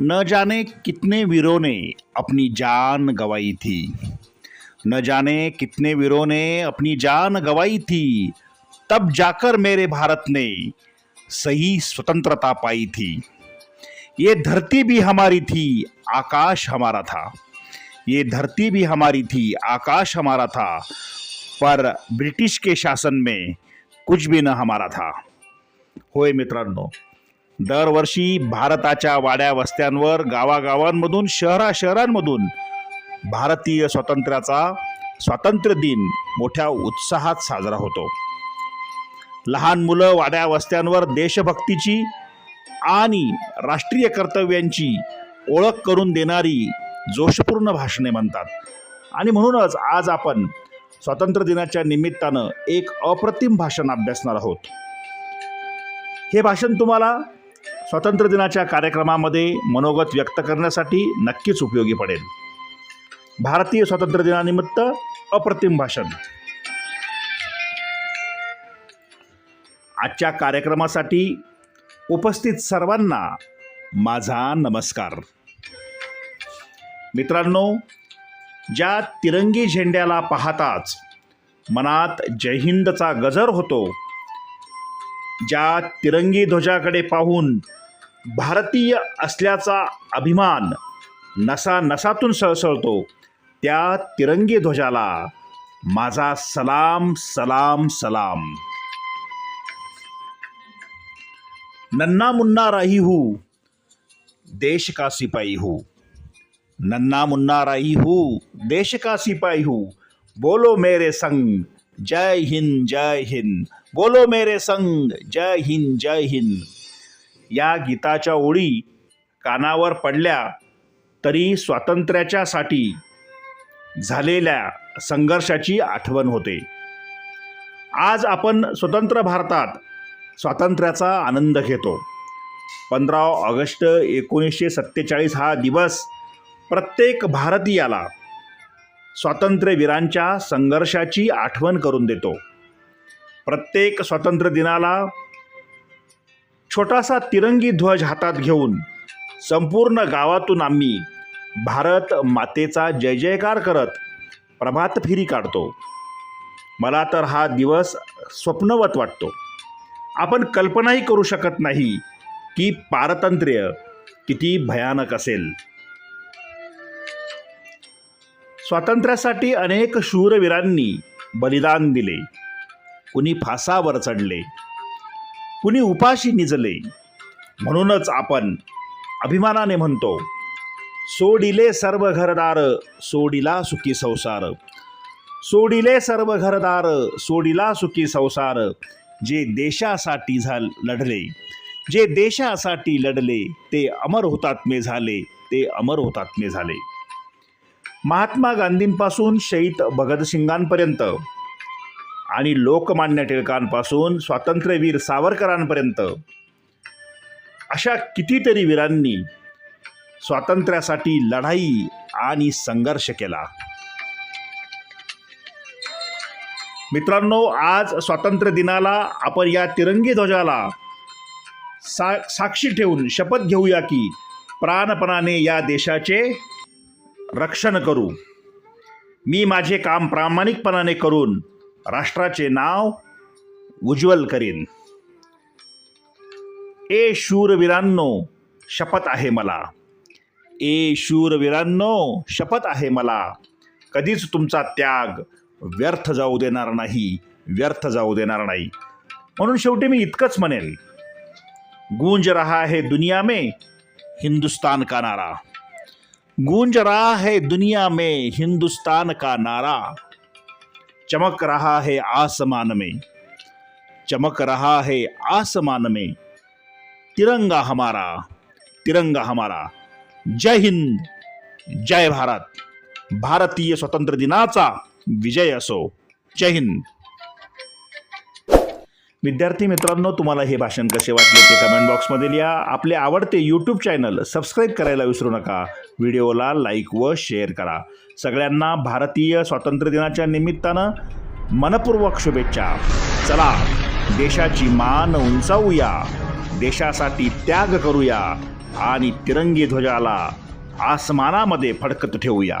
न जाने कितने वीरों ने अपनी जान गंवाई थी। न जाने कितने वीरों ने अपनी जान गंवाई थी। तब जाकर मेरे भारत ने सही स्वतंत्रता पाई थी। ये धरती भी हमारी थी, आकाश हमारा था। ये धरती भी हमारी थी, आकाश हमारा था। पर ब्रिटिश के शासन में कुछ भी न हमारा था। होय मित्रांनो दरवर्षी भारताच्या वाड्या वस्त्यांवर गावागावांमधून शहरा शहरांमधून भारतीय स्वातंत्र्याचा स्वातंत्र्य दिन मोठ्या उत्साहात साजरा होतो. लहान मुलं वाड्या वस्त्यांवर देशभक्तीची आणि राष्ट्रीय कर्तव्यांची ओळख करून देणारी जोशपूर्ण भाषणे म्हणतात. आणि म्हणूनच आज आपण स्वातंत्र्य दिनाच्या निमित्तानं एक अप्रतिम भाषण अभ्यासणार आहोत. हे भाषण तुम्हाला स्वातंत्र्य दिनाच्या कार्यक्रमामध्ये मनोगत व्यक्त करण्यासाठी नक्कीच उपयोगी पडेल. भारतीय स्वातंत्र्य दिनानिमित्त अप्रतिम भाषण. आजच्या कार्यक्रमासाठी उपस्थित सर्वांना माझा नमस्कार. मित्रांनो ज्या तिरंगी झेंड्याला पाहताच मनात जयहिंदचा गजर होतो ज्या तिरंगी ध्वजाकडे पाहून भारतीय असल्याचा अभिमान नसा नसातून सळसळतो त्या तिरंगी ध्वजाला माझा सलाम सलाम सलाम. नन्ना मुन्ना राही हूँ, देश का सिपाही हूँ. नन्ना मुन्ना राही हूँ, देश का सिपाही हूँ. बोलो मेरे संग, जय हिंद जय हिंद. बोलो मेरे संग, जय हिंद जय हिंद. या गीताच्या ओळी कानावर पडल्या तरी स्वातंत्र्याच्यासाठी झालेल्या संघर्षाची आठवण होते. आज आपण स्वतंत्र भारतात स्वातंत्र्याचा आनंद घेतो. पंधरा ऑगस्ट एकोणीसशे सत्तेचाळीस हा दिवस प्रत्येक भारतीयाला स्वातंत्र्यवीरांच्या संघर्षाची आठवण करून देतो. प्रत्येक स्वातंत्र्य दिनाला छोटासा तिरंगी ध्वज हातात घेऊन संपूर्ण गावातून आम्ही भारत मातेचा जय जयकार करत प्रभात फेरी काढतो. मला तर हा दिवस स्वप्नवत वाटतो. आपण कल्पनाही करू शकत नाही की पारतंत्र्य किती भयानक असेल. स्वातंत्र्यासाठी अनेक शूरवीरांनी बलिदान दिले. कुणी फासावर चढले. कुणी उपाशी निजले. म्हणूनच आपण अभिमानाने म्हणतो सोडिले सर्व घरदार सोडिला सुखी संसार. सोडिले सर्व घरदार सोडिला सुखी संसार. जे देशासाठी झाल लढले जे देशासाठी लढले ते अमर हुतात्मे झाले ते अमर हुतात्मे झाले. महात्मा गांधींपासून शहीद भगतसिंगांपर्यंत आणि लोकमान्य टिळकांपासून स्वातंत्र्यवीर सावरकरांपर्यंत. अशा कितीतरी वीरांनी स्वातंत्र्यासाठी लढाई आणि संघर्ष केला. मित्रांनो आज स्वातंत्र्य दिनाला आपण या तिरंगी ध्वजाला सा साक्षी ठेवून शपथ घेऊया की प्राणपणाने या देशाचे रक्षण करू. मी माझे काम प्रामाणिकपणाने करून राष्ट्राचे नाव उज्ज्वल करीन. ए शूरवीरांनो शपथ आहे मला. ए शूरवीरांनो शपथ आहे मला. कधीच तुमचा त्याग व्यर्थ जाऊ देणार नाही व्यर्थ जाऊ देणार नाही. म्हणून शेवटी मी इतकंच म्हणेल. गूंज रहा है दुनिया में हिंदुस्तान का नारा. गूंज रहा है दुनिया में हिंदुस्तान का नारा. चमक रहा है आसमान में। चमक रहा है आसमान में। तिरंगा हमारा तिरंगा हमारा। जय हिंद जय भारत। भारतीय स्वातंत्र्य दिनाचा विजय असो। जय हिंद। विद्यार्थी मित्रांनो तुम्हाला हे भाषण कसे वाटले ते कमेंट बॉक्समध्ये लिहा. आपले आवडते यूट्यूब चॅनल सबस्क्राईब करायला विसरू नका. व्हिडिओला लाईक व शेअर करा. सगळ्यांना भारतीय स्वातंत्र्य दिनाच्या निमित्तानं मनपूर्वक शुभेच्छा. चला देशाची मान उंचावूया. देशासाठी त्याग करूया. आणि तिरंगी ध्वजाला आसमानामध्ये फडकत ठेवूया.